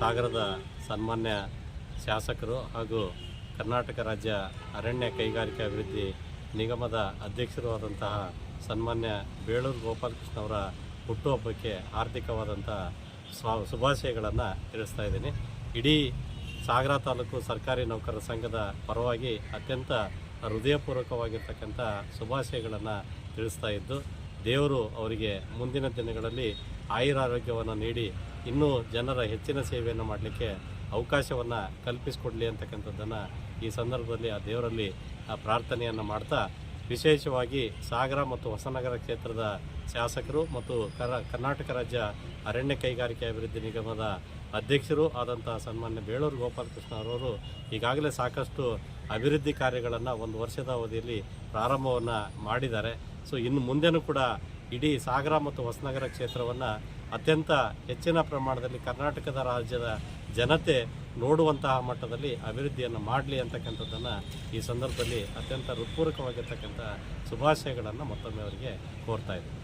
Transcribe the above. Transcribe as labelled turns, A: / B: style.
A: ಸಾಗರದ ಸನ್ಮಾನ್ಯ ಶಾಸಕರು ಹಾಗೂ ಕರ್ನಾಟಕ ರಾಜ್ಯ ಅರಣ್ಯ ಕೈಗಾರಿಕಾ ಅಭಿವೃದ್ಧಿ ನಿಗಮದ ಅಧ್ಯಕ್ಷರೂ ಆದಂತಹ ಸನ್ಮಾನ್ಯ ಬೇಳೂರು ಗೋಪಾಲಕೃಷ್ಣ ಅವರ ಹುಟ್ಟುಹಬ್ಬಕ್ಕೆ ಆರ್ಥಿಕವಾದಂಥ ಶುಭಾಶಯಗಳನ್ನು ತಿಳಿಸ್ತಾ ಇದ್ದೀನಿ. ಇಡೀ ಸಾಗರ ತಾಲೂಕು ಸರ್ಕಾರಿ ನೌಕರರ ಸಂಘದ ಪರವಾಗಿ ಅತ್ಯಂತ ಹೃದಯಪೂರ್ವಕವಾಗಿರ್ತಕ್ಕಂಥ ಶುಭಾಶಯಗಳನ್ನು ತಿಳಿಸ್ತಾ ಇದ್ದು ದೇವರು ಅವರಿಗೆ ಮುಂದಿನ ದಿನಗಳಲ್ಲಿ ಆಯುರಾರೋಗ್ಯವನ್ನು ನೀಡಿ ಇನ್ನೂ ಜನರ ಹೆಚ್ಚಿನ ಸೇವೆಯನ್ನು ಮಾಡಲಿಕ್ಕೆ ಅವಕಾಶವನ್ನು ಕಲ್ಪಿಸಿಕೊಡಲಿ ಅಂತಕ್ಕಂಥದ್ದನ್ನು ಈ ಸಂದರ್ಭದಲ್ಲಿ ಆ ದೇವರಲ್ಲಿ ಆ ಪ್ರಾರ್ಥನೆಯನ್ನು ಮಾಡ್ತಾ ವಿಶೇಷವಾಗಿ ಸಾಗರ ಮತ್ತು ಹೊಸನಗರ ಕ್ಷೇತ್ರದ ಶಾಸಕರು ಮತ್ತು ಕರ, ಕರ್ನಾಟಕ ರಾಜ್ಯ ಅರಣ್ಯ ಕೈಗಾರಿಕೆ ಅಭಿವೃದ್ಧಿ ನಿಗಮದ ಅಧ್ಯಕ್ಷರು ಆದಂಥ ಸನ್ಮಾನ್ಯ ಬೇಳೂರು ಗೋಪಾಲಕೃಷ್ಣ ಅವರವರು ಈಗಾಗಲೇ ಸಾಕಷ್ಟು ಅಭಿವೃದ್ಧಿ ಕಾರ್ಯಗಳನ್ನು ಒಂದು ವರ್ಷದ ಅವಧಿಯಲ್ಲಿ ಪ್ರಾರಂಭವನ್ನು ಮಾಡಿದ್ದಾರೆ. ಸೊ ಇನ್ನು ಮುಂದೆನೂ ಕೂಡ ಇಡೀ ಸಾಗರ ಮತ್ತು ಹೊಸನಗರ ಕ್ಷೇತ್ರವನ್ನು ಅತ್ಯಂತ ಹೆಚ್ಚಿನ ಪ್ರಮಾಣದಲ್ಲಿ ಕರ್ನಾಟಕದ ರಾಜ್ಯದ ಜನತೆ ನೋಡುವಂತಹ ಮಟ್ಟದಲ್ಲಿ ಅಭಿವೃದ್ಧಿಯನ್ನು ಮಾಡಲಿ ಅಂತಕ್ಕಂಥದ್ದನ್ನು ಈ ಸಂದರ್ಭದಲ್ಲಿ ಅತ್ಯಂತ ಹೃತ್ಪೂರ್ವಕವಾಗಿರ್ತಕ್ಕಂಥ ಶುಭಾಶಯಗಳನ್ನು ಮತ್ತೊಮ್ಮೆ ಅವರಿಗೆ ಕೋರ್ತಾ ಇದ್ದೀನಿ.